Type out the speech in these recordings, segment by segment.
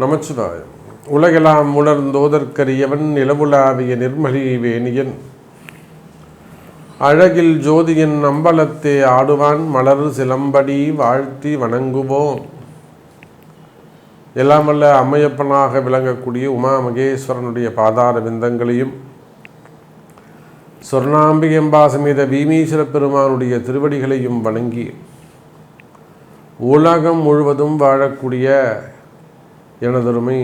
நமச்சிவாயம். உலகெல்லாம் உணர்ந்தோதற்கரியவன் நிலவுலாவிய நிர்மலி வேணியன். அழகில் ஜோதியின் அம்பலத்தே ஆடுவான் மலர் சிலம்படி வாழ்த்தி வணங்குவோம். எல்லாம் அம்மையப்பனாக விளங்கக்கூடிய உமா மகேஸ்வரனுடைய பாதார விந்தங்களையும் சொர்ணாம்பிகம்பா சமேத பீமீஸ்வர பெருமானுடைய திருவடிகளையும் வணங்கி உலகம் முழுவதும் வாழக்கூடிய எனதருமை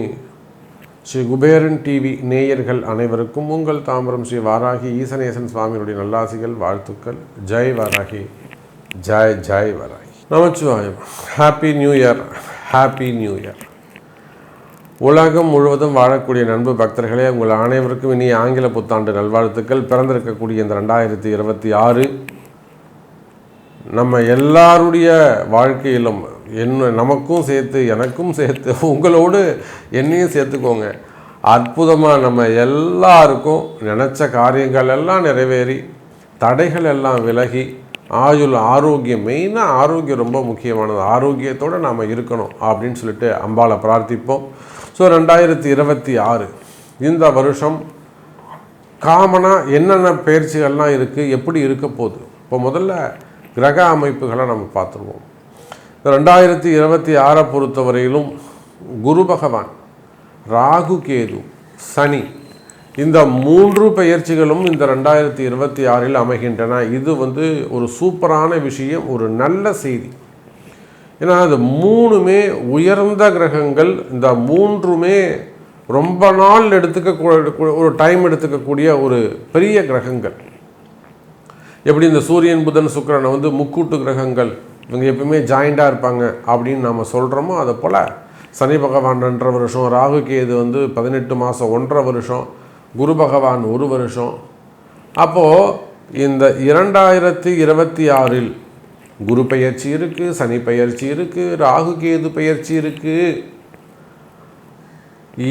ஸ்ரீ குபேரன் டிவி நேயர்கள் அனைவருக்கும் உங்கள் தாம்பரம் ஸ்ரீ வாராகி ஈசனேசன் சுவாமியுடைய நல்லாசிகள் வாழ்த்துக்கள். ஜெய் வாராகி. ஜெய் ஜெய் Varahi. Namachivayam. Happy new year happy new year உலகம் முழுவதும் வாழக்கூடிய நண்பு பக்தர்களே உங்கள் அனைவருக்கும் இனி ஆங்கில புத்தாண்டு நல்வாழ்த்துக்கள். பிறந்திருக்கக்கூடிய இந்த ரெண்டாயிரத்தி இருபத்தி ஆறு நம்ம எல்லாருடைய வாழ்க்கையிலும் என்ன நமக்கும் சேர்த்து எனக்கும் சேர்த்து உங்களோடு என்னையும் சேர்த்துக்கோங்க. அற்புதமாக நம்ம எல்லாருக்கும் நினச்ச காரியங்கள் எல்லாம் நிறைவேறி தடைகள் எல்லாம் விலகி ஆயுள் ஆரோக்கியம் மெயினாக ஆரோக்கியம் ரொம்ப முக்கியமானது. ஆரோக்கியத்தோடு நாம் இருக்கணும் அப்படின்னு சொல்லிட்டு அம்பாளை பிரார்த்திப்போம். ஸோ ரெண்டாயிரத்தி இருபத்தி ஆறு இந்த வருஷம் காமனாக என்னென்ன பயிற்சிகள்லாம் இருக்குது எப்படி இருக்க போகுது? இப்போ முதல்ல கிரக அமைப்புகளை நம்ம பார்த்துருவோம். ரெண்டாயிரத்தி இருபத்தி ஆறை பொறுத்தவரையிலும் குரு பகவான் ராகு கேது சனி இந்த மூன்று பெயர்ச்சிகளும் இந்த ரெண்டாயிரத்தி இருபத்தி ஆறில் அமைகின்றன. இது வந்து ஒரு சூப்பரான விஷயம் ஒரு நல்ல செய்தி. ஏன்னா அது மூணுமே உயர்ந்த கிரகங்கள். இந்த மூன்றுமே ரொம்ப நாள் எடுத்துக்க ஒரு டைம் எடுத்துக்கக்கூடிய ஒரு பெரிய கிரகங்கள். எப்படி இந்த சூரியன் புதன் சுக்கிரனை வந்து முக்கூட்டு கிரகங்கள் இவங்க எப்பவுமே ஜாயிண்டாக இருப்பாங்க அப்படின்னு நம்ம சொல்கிறோமோ அதை போல் சனி பகவான் ரெண்டரை வருஷம் ராகு கேது வந்து பதினெட்டு மாதம் ஒன்றரை வருஷம் குரு பகவான் ஒரு வருஷம். அப்போது இந்த இரண்டாயிரத்தி இருபத்தி ஆறில் குரு பெயர்ச்சி இருக்குது சனி பெயர்ச்சி இருக்குது ராகு கேது பெயர்ச்சி இருக்குது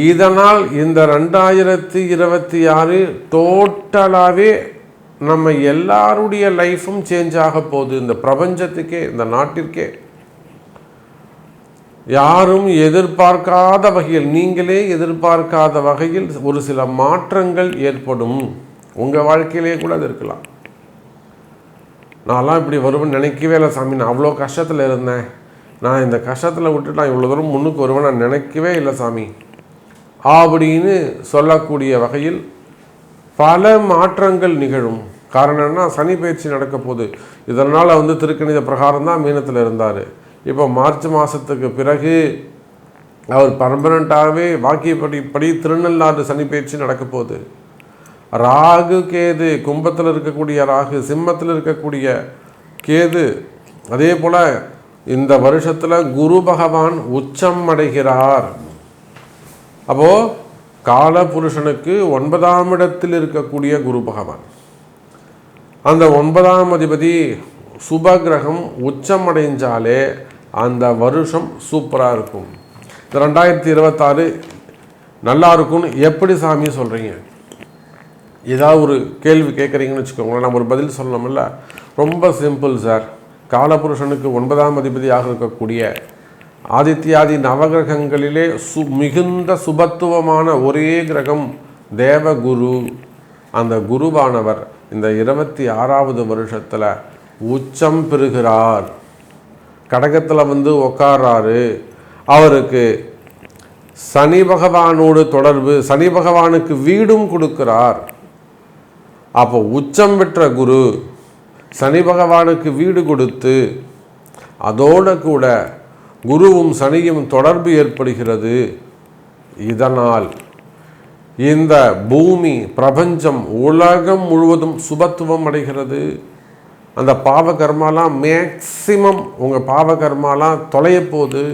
இதனால் இந்த ரெண்டாயிரத்தி இருபத்தி ஆறு டோட்டலாகவே நம்ம எல்லாருடைய லைஃப்பும் சேஞ்ச் ஆக போகுது. இந்த பிரபஞ்சத்துக்கே இந்த நாட்டிற்கே. யாரும் எதிர்பார்க்காத வகையில் நீங்களே எதிர்பார்க்காத வகையில் ஒரு சில மாற்றங்கள் ஏற்படும். உங்கள் வாழ்க்கையிலே கூட அது இருக்கலாம். நான்லாம் இப்படி வருவேன் நினைக்கவே இல்லை சாமி. நான் அவ்வளோ கஷ்டத்தில் இருந்தேன். நான் இந்த கஷ்டத்தில் விட்டு நான் இவ்வளோ தூரம் முன்னுக்கு வருவேன் நான் நினைக்கவே இல்லை சாமி. அப்படின்னு சொல்லக்கூடிய வகையில் பல மாற்றங்கள் நிகழும். காரணம் சனி பயிற்சி நடக்க போகுது. இதனால் வந்து திருக்கணித பிரகாரம் தான் மீனத்தில் இருந்தார். இப்போ மார்ச் மாதத்துக்கு பிறகு அவர் பர்மனண்ட்டாகவே வாக்கியப்படி படி திருநள்ளாறு சனி பயிற்சி நடக்க போகுது. ராகு கேது கும்பத்தில் இருக்கக்கூடிய ராகு சிம்மத்தில் இருக்கக்கூடிய கேது அதே போல் இந்த வருஷத்தில் குரு பகவான் உச்சம் அடைகிறார். அப்போது கால புருஷனுக்கு ஒன்பதாம் இடத்தில் இருக்கக்கூடிய குரு பகவான். அந்த ஒன்பதாம் அதிபதி சுப கிரகம் உச்சம் அடைஞ்சாலே அந்த வருஷம் சூப்பராக இருக்கும். இந்த ரெண்டாயிரத்தி இருபத்தாறு நல்லா இருக்கும்னு எப்படி சாமி சொல்கிறீங்க ஏதாவது ஒரு கேள்வி கேட்குறீங்கன்னு வச்சுக்கோங்களேன் நம்ம ஒரு பதில் சொல்லணும்ல ரொம்ப சிம்பிள் சார் காலபுருஷனுக்கு ஒன்பதாம் அதிபதியாக இருக்கக்கூடிய ஆதித்யாதி நவகிரகங்களிலே சு மிகுந்த சுபத்துவமான ஒரே கிரகம் தேவகுரு. அந்த குருவானவர் இந்த இருபத்தி ஆறாவது வருஷத்தில் உச்சம் பெறுகிறார். கடகத்தில் வந்து உக்காராரு அவருக்கு சனி பகவானோடு தொடர்பு சனி பகவானுக்கு வீடும் கொடுக்கிறார். அப்போ உச்சம் பெற்ற குரு சனி பகவானுக்கு வீடு கொடுத்து அதோடு கூட குருவும் சனியும் தொடர்பு ஏற்படுகிறது. இதனால் இந்த பூமி பிரபஞ்சம் உலகம் முழுவதும் சுபத்துவம் அடைகிறது. அந்த பாவ கர்மாலாம் மேக்சிமம் உங்கள் பாவ கர்மாலாம் தொலைய போகுது.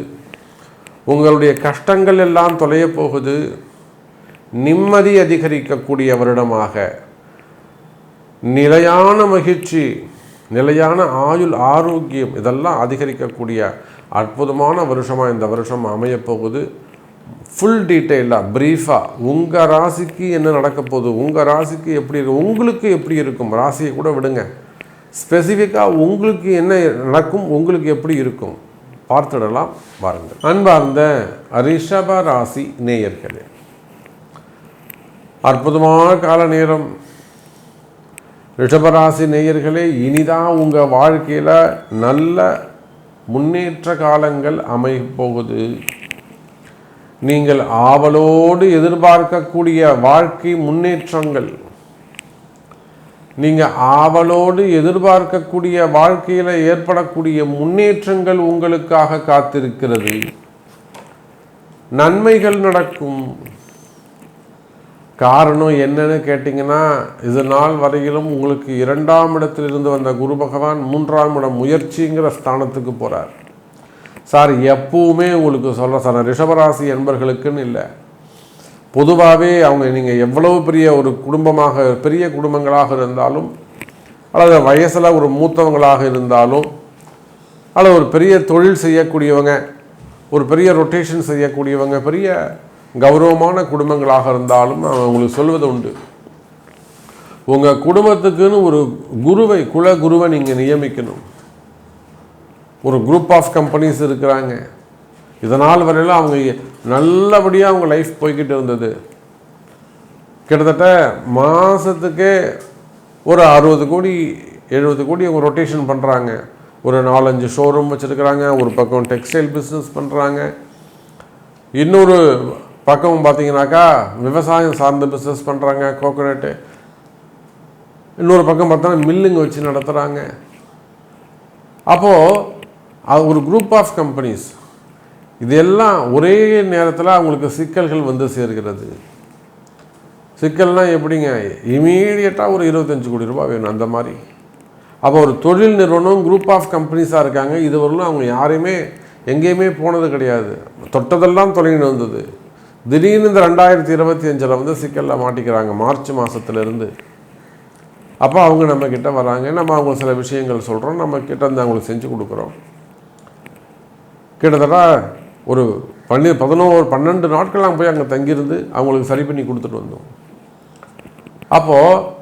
உங்களுடைய கஷ்டங்கள் எல்லாம் தொலைய போகுது. நிம்மதி அதிகரிக்கக்கூடிய வருடமாக நிலையான மகிழ்ச்சி நிலையான ஆயுள் ஆரோக்கியம் இதெல்லாம் அதிகரிக்கக்கூடிய அற்புதமான வருஷமாக இந்த வருஷம் அமையப்போகுது ஃபுல் டீட்டெயிலாக ப்ரீஃபாக உங்கள் ராசிக்கு என்ன நடக்க போகுது? உங்கள் ராசிக்கு எப்படி இருக்கும் உங்களுக்கு எப்படி இருக்கும்? ராசியை கூட விடுங்க. ஸ்பெசிஃபிக்காக உங்களுக்கு என்ன நடக்கும்? உங்களுக்கு எப்படி இருக்கும்? பார்த்துடலாம் பாருங்கள் அன்பார்ந்த ரிஷப ராசி நேயர்களே அற்புதமான கால நேரம். ரிஷபராசி நேயர்களே இனிதான் உங்கள் வாழ்க்கையில் நல்ல முன்னேற்ற காலங்கள் அமைய போகுது நீங்கள் ஆவலோடு எதிர்பார்க்கக்கூடிய வாழ்க்கை முன்னேற்றங்கள். நீங்கள் ஆவலோடு எதிர்பார்க்கக்கூடிய வாழ்க்கையில் ஏற்படக்கூடிய முன்னேற்றங்கள் உங்களுக்காக காத்திருக்கிறது. நன்மைகள் நடக்கும். காரணம் என்னன்னு கேட்டிங்கன்னா இது நாள் வரையிலும் உங்களுக்கு இரண்டாம் இடத்திலிருந்து வந்த குரு பகவான் மூன்றாம் இடம் முயற்சிங்கிற ஸ்தானத்துக்கு போகிறார் சார் எப்பவுமே உங்களுக்கு சொல்கிற சார் ரிஷபராசி என்பர்களுக்குன்னு இல்லை. பொதுவாகவே அவங்க நீங்கள் எவ்வளவு பெரிய ஒரு குடும்பமாக பெரிய குடும்பங்களாக இருந்தாலும் அல்லது வயசில் ஒரு மூத்தவங்களாக இருந்தாலும் அல்லது ஒரு பெரிய தொழில் செய்யக்கூடியவங்க ஒரு பெரிய ரொட்டேஷன் செய்யக்கூடியவங்க பெரிய கௌரவமான குடும்பங்களாக இருந்தாலும் நான் உங்களுக்கு சொல்வது உண்டு. உங்கள் குடும்பத்துக்குன்னு ஒரு குருவை குல குருவை நீங்கள் நியமிக்கணும். ஒரு குரூப் ஆஃப் கம்பெனிஸ் இருக்கிறாங்க. இதனால் வரையிலும் அவங்க நல்லபடியாக அவங்க லைஃப் போய்கிட்டு இருந்தது. கிட்டத்தட்ட மாதத்துக்கே ஒரு அறுபது கோடி எழுபது கோடி அவங்க ரொட்டேஷன் பண்ணுறாங்க ஒரு நாலஞ்சு ஷோரூம் வச்சுருக்கிறாங்க ஒரு பக்கம் டெக்ஸ்டைல் பிஸ்னஸ் பண்ணுறாங்க இன்னொரு பக்கம் பார்த்தீங்கன்னாக்கா விவசாயம் சார்ந்த பிஸ்னஸ் பண்ணுறாங்க கோகோனட்டு இன்னொரு பக்கம் பார்த்தோன்னா மில்லுங்க வச்சு நடத்துகிறாங்க அப்போது ஒரு குரூப் ஆஃப் கம்பெனிஸ் இதெல்லாம் ஒரே நேரத்தில் அவங்களுக்கு சிக்கல்கள் வந்து சேர்கிறது. சிக்கல்னால் எப்படிங்க? இமீடியட்டாக ஒரு இருபத்தஞ்சி கோடி ரூபாய் வேணும் அந்த மாதிரி. அப்போ ஒரு தொழில் நிறுவனம் குரூப் ஆஃப் கம்பெனிஸாக இருக்காங்க. இதுவரையிலும் அவங்க யாரையுமே எங்கேயுமே போனது கிடையாது. தொட்டதெல்லாம் தொலைந்து வந்தது. திடீர்னு இந்த ரெண்டாயிரத்தி இருபத்தி அஞ்சில் வந்து சிக்கலில் மாட்டிக்கிறாங்க. மார்ச் மாதத்துலேருந்து அப்போ அவங்க நம்ம வராங்க. நம்ம அவங்க சில விஷயங்கள் சொல்கிறோம் நம்ம கிட்ட இருந்து அவங்களுக்கு செஞ்சு கொடுக்குறோம். கிட்டத்தட்ட ஒரு பன்னி பதினோரு பன்னெண்டு நாட்கள் நாங்கள் போய் அங்கே தங்கியிருந்து அவங்களுக்கு சரி பண்ணி கொடுத்துட்டு வந்தோம். அப்போது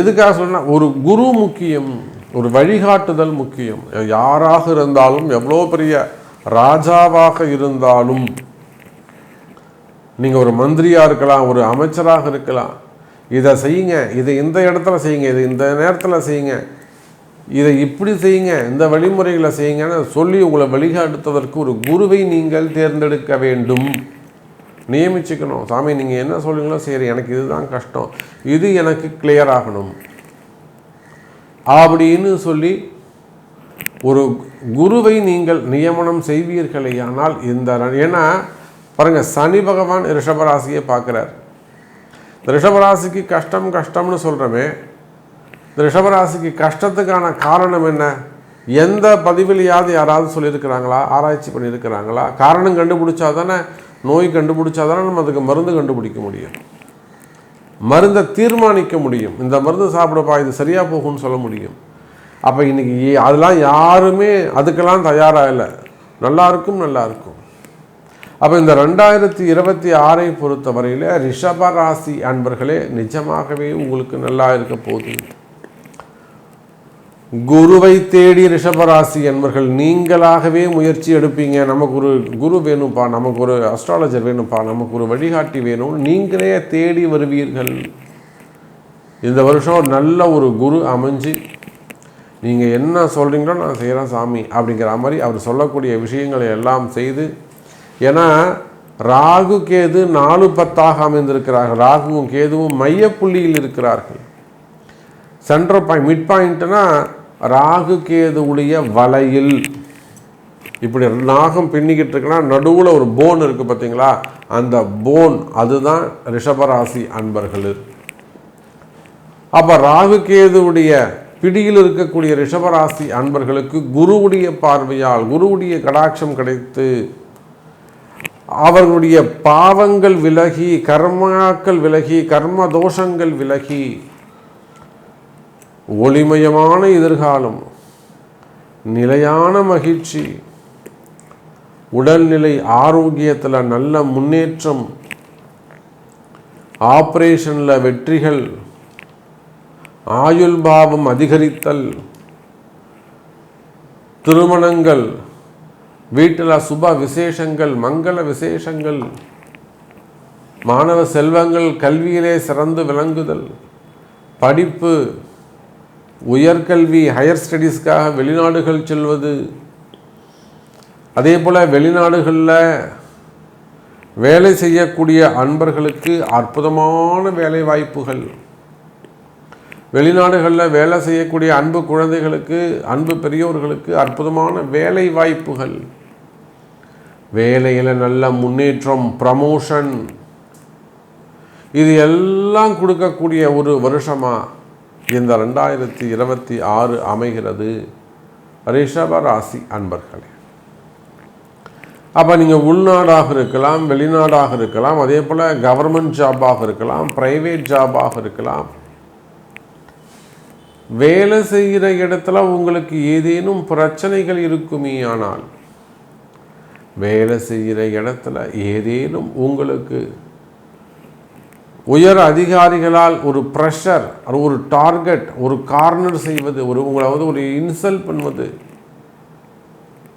எதுக்காக சொன்னால் ஒரு குரு முக்கியம் ஒரு வழிகாட்டுதல் முக்கியம். யாராக இருந்தாலும் எவ்வளோ பெரிய ராஜாவாக இருந்தாலும் நீங்கள் ஒரு மந்திரியாக இருக்கலாம் ஒரு அமைச்சராக இருக்கலாம். இதை செய்யுங்க. இதை இந்த இடத்துல செய்யுங்க. இதை இந்த நேரத்தில் செய்யுங்க. இதை இப்படி செய்யுங்க. இந்த வழிமுறைகளை செய்யுங்கன்னு சொல்லி உங்களை வழிகாட்டுவதற்கு ஒரு குருவை நீங்கள் தேர்ந்தெடுக்க வேண்டும். நியமிச்சுக்கணும். சாமி நீங்கள் என்ன சொல்லுங்களோ சரி எனக்கு இதுதான் கஷ்டம். இது எனக்கு கிளியர் ஆகணும். அப்படின்னு சொல்லி ஒரு குருவை நீங்கள் நியமனம் செய்வீர்களே ஆனால் இந்த ஏன்னா பாருங்கள் சனி பகவான் ரிஷபராசியை பார்க்குறார். ரிஷபராசிக்கு கஷ்டம் கஷ்டம்னு சொல்கிறோமே ரிஷபராசிக்கு கஷ்டத்துக்கான காரணம் என்ன? எந்த பதிவிலையாவது யாராவது சொல்லியிருக்கிறாங்களா? ஆராய்ச்சி பண்ணியிருக்கிறாங்களா? காரணம் கண்டுபிடிச்சா தானே நோய் கண்டுபிடிச்சா தானே நம்ம அதுக்கு மருந்து கண்டுபிடிக்க முடியும். மருந்தை தீர்மானிக்க முடியும். இந்த மருந்து சாப்பிடப்பா இது சரியாக போகும்னு சொல்ல முடியும். அப்போ இன்றைக்கி அதெல்லாம் யாருமே அதுக்கெல்லாம் தயாராக இல்லை. நல்லாயிருக்கும் நல்லாயிருக்கும் அப்போ இந்த ரெண்டாயிரத்தி இருபத்தி ஆறை பொறுத்த வரையில் ரிஷப ராசி அன்பர்களே நிஜமாகவே உங்களுக்கு நல்லா இருக்க போகுது. குருவை தேடி ரிஷபராசி என்பர்கள் நீங்களாகவே முயற்சி எடுப்பீங்க. நமக்கு ஒரு குரு வேணும்ப்பா நமக்கு ஒரு அஸ்ட்ராலஜர் வேணும்ப்பா நமக்கு ஒரு வழிகாட்டி வேணும் நீங்களே தேடி வருவீர்கள். இந்த வருஷம் நல்ல ஒரு குரு அமைஞ்சு நீங்கள் என்ன சொல்கிறீங்களோ நான் செய்கிறேன் சாமி அப்படிங்கிற மாதிரி அவர் சொல்லக்கூடிய விஷயங்களை எல்லாம் செய்து ஏன்னா ராகு கேது நாலு பத்தாக அமைந்திருக்கிறார்கள். ராகுவும் கேதுவும் மையப்புள்ளியில் இருக்கிறார்கள். சென்ட்ரல் பாயிண்ட் மிட் பாயிண்ட்னா ராகு கேதுவுடைய வலையில். இப்படி நாகம் பின்னிக்கிட்டு இருக்குன்னா நடுவில் ஒரு போன் இருக்குது பார்த்தீங்களா? அந்த போன் அதுதான் ரிஷபராசி அன்பர்கள். அப்போ ராகு கேதுவுடைய பிடியில் இருக்கக்கூடிய ரிஷபராசி அன்பர்களுக்கு குருவுடைய பார்வையால் குருவுடைய கடாட்சம் கிடைத்து அவர்களுடைய பாவங்கள் விலகி கர்மாக்கள் விலகி கர்ம தோஷங்கள் விலகி ஒளிமயமான எதிர்காலம் நிலையான மகிழ்ச்சி உடல்நிலை ஆரோக்கியத்தில் நல்ல முன்னேற்றம் ஆப்ரேஷனில் வெற்றிகள் ஆயுள் பாவம் அதிகரித்தல் திருமணங்கள் வீட்டில் சுப விசேஷங்கள் மங்கள விசேஷங்கள் மாணவ செல்வங்கள் கல்வியிலே சிறந்து விளங்குதல் படிப்பு உயர்கல்வி ஹையர் ஸ்டடீஸ்க்காக வெளிநாடுகள் செல்வது. அதே போல் வெளிநாடுகளில் வேலை செய்யக்கூடிய அன்பர்களுக்கு அற்புதமான வேலை வாய்ப்புகள் வெளிநாடுகளில் வேலை செய்யக்கூடிய அன்பு குழந்தைகளுக்கு அன்பு பெரியோர்களுக்கு அற்புதமான வேலை வாய்ப்புகள் வேலையில் நல்ல முன்னேற்றம் ப்ரமோஷன் இது எல்லாம் கொடுக்கக்கூடிய ஒரு வருஷமாக இந்த ரெண்டாயிரத்தி இருபத்தி ஆறு அமைகிறது ரிஷப ராசி அன்பர்களே. அப்போ நீங்கள் உள்நாடாக இருக்கலாம் வெளிநாடாக இருக்கலாம் அதே போல் கவர்மெண்ட் ஜாபாக இருக்கலாம் ப்ரைவேட் ஜாபாக இருக்கலாம். வேலை செய்கிற இடத்துல உங்களுக்கு ஏதேனும் பிரச்சனைகள் இருக்குமே ஆனால் வேலை செய்கிற இடத்துல ஏதேனும் உங்களுக்கு உயர் அதிகாரிகளால் ஒரு ப்ரெஷர் ஒரு டார்கெட் ஒரு கார்னர் செய்வது ஒரு உங்களை வந்து ஒரு இன்சல்ட் பண்ணுவது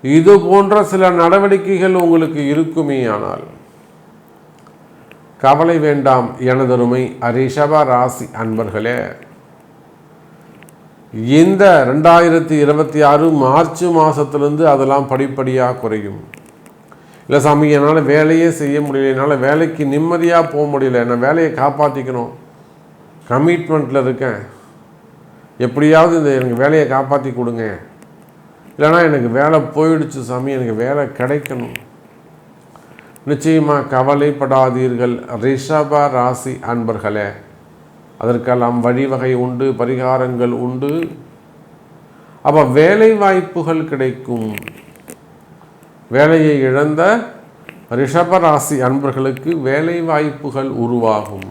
இது போன்ற சில நடவடிக்கைகள் உங்களுக்கு இருக்குமே ஆனால் கவலை வேண்டாம் எனதருமை அரிஷப ராசி அன்பர்களே. இந்த ரெண்டாயிரத்தி இருபத்தி ஆறு மார்ச் மாதத்திலிருந்து அதெல்லாம் படிப்படியாக குறையும். இல்லை சாமி என்னால் வேலையே செய்ய முடியல. என்னால் வேலைக்கு நிம்மதியாக போக முடியல. நான் வேலையை காப்பாற்றிக்கணும் கமிட்மெண்ட்டில் இருக்கேன். எப்படியாவது இந்த எனக்கு வேலையை காப்பாற்றி கொடுங்க. இல்லைனா எனக்கு வேலை போயிடுச்சு சாமி எனக்கு வேலை கிடைக்கணும். நிச்சயமாக கவலைப்படாதீர்கள். ரிஷப ராசி அன்பர்களே அதற்கெல்லாம் வழிவகை உண்டு பரிகாரங்கள் உண்டு. அப்போ வேலை வாய்ப்புகள் கிடைக்கும். வேலையை இழந்த ரிஷபராசி அன்பர்களுக்கு வேலை வாய்ப்புகள் உருவாகும்.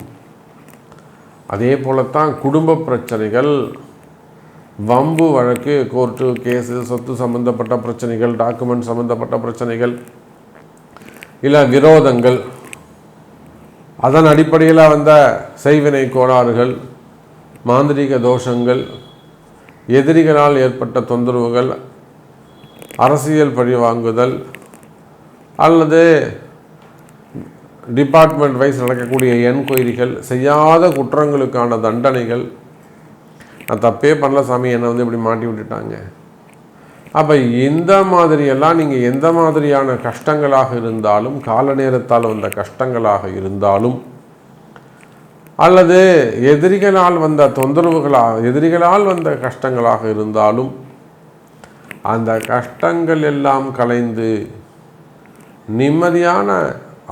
அதே போலத்தான் குடும்ப பிரச்சனைகள் வம்பு வழக்கு கோர்ட்டு கேஸு சொத்து சம்பந்தப்பட்ட பிரச்சனைகள் டாக்குமெண்ட் சம்பந்தப்பட்ட பிரச்சனைகள் இல்லை விரோதங்கள். அதன் அடிப்படையில் வந்த செய்வினை கோளாறுகள் மாந்திரிக தோஷங்கள் எதிரிகளால் ஏற்பட்ட தொந்தரவுகள் அரசியல் பழி வாங்குதல் அல்லது டிபார்ட்மெண்ட் வைஸ் நடக்கக்கூடிய என்கொயரிகள் செய்யாத குற்றங்களுக்கான தண்டனைகள். நான் தப்பே பண்ணல சாமி என்னை வந்து இப்படி மாட்டி விட்டுட்டாங்க. அப்போ இந்த மாதிரியெல்லாம் நீங்கள் எந்த மாதிரியான கஷ்டங்களாக இருந்தாலும் கால நேரத்தால் வந்த கஷ்டங்களாக இருந்தாலும் அல்லது எதிரிகளால் வந்த தொந்தரவுகளாக எதிரிகளால் வந்த கஷ்டங்களாக இருந்தாலும் அந்த கஷ்டங்கள் எல்லாம் கலைந்து நிம்மதியான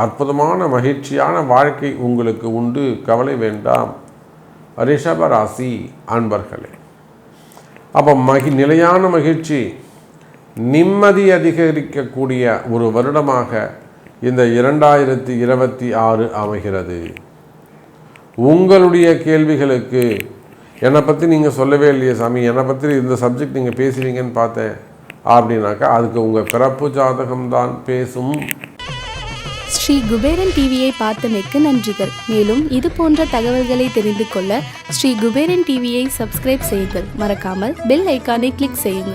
அற்புதமான மகிழ்ச்சியான வாழ்க்கை உங்களுக்கு உண்டு. கவலை வேண்டாம். ரிஷபராசி அன்பர்களே அப்போ மகி நிலையான மகிழ்ச்சி நிம்மதி அதிகரிக்கக்கூடிய ஒரு வருடமாக இந்த இரண்டாயிரத்தி இருபத்தி ஆறு அமைகிறது. உங்களுடைய கேள்விகளுக்கு என்னை பற்றி நீங்கள் சொல்லவே இல்லையே சாமி. என்னை பற்றி இந்த சப்ஜெக்ட் நீங்கள் பேசுவீங்கன்னு பார்த்தேன் அப்படின்னாக்கா அதுக்கு உங்கள் பிறப்பு ஜாதகம்தான் பேசும். ஸ்ரீ குபேரன் டிவியை பார்த்தமைக்கு நன்றிகள். மேலும் இது போன்ற தகவல்களை தெரிந்து கொள்ள ஸ்ரீ குபேரன் டிவியை சப்ஸ்கிரைப் செய்யுங்கள். மறக்காமல் பெல் ஐக்கானை கிளிக் செய்யுங்கள்.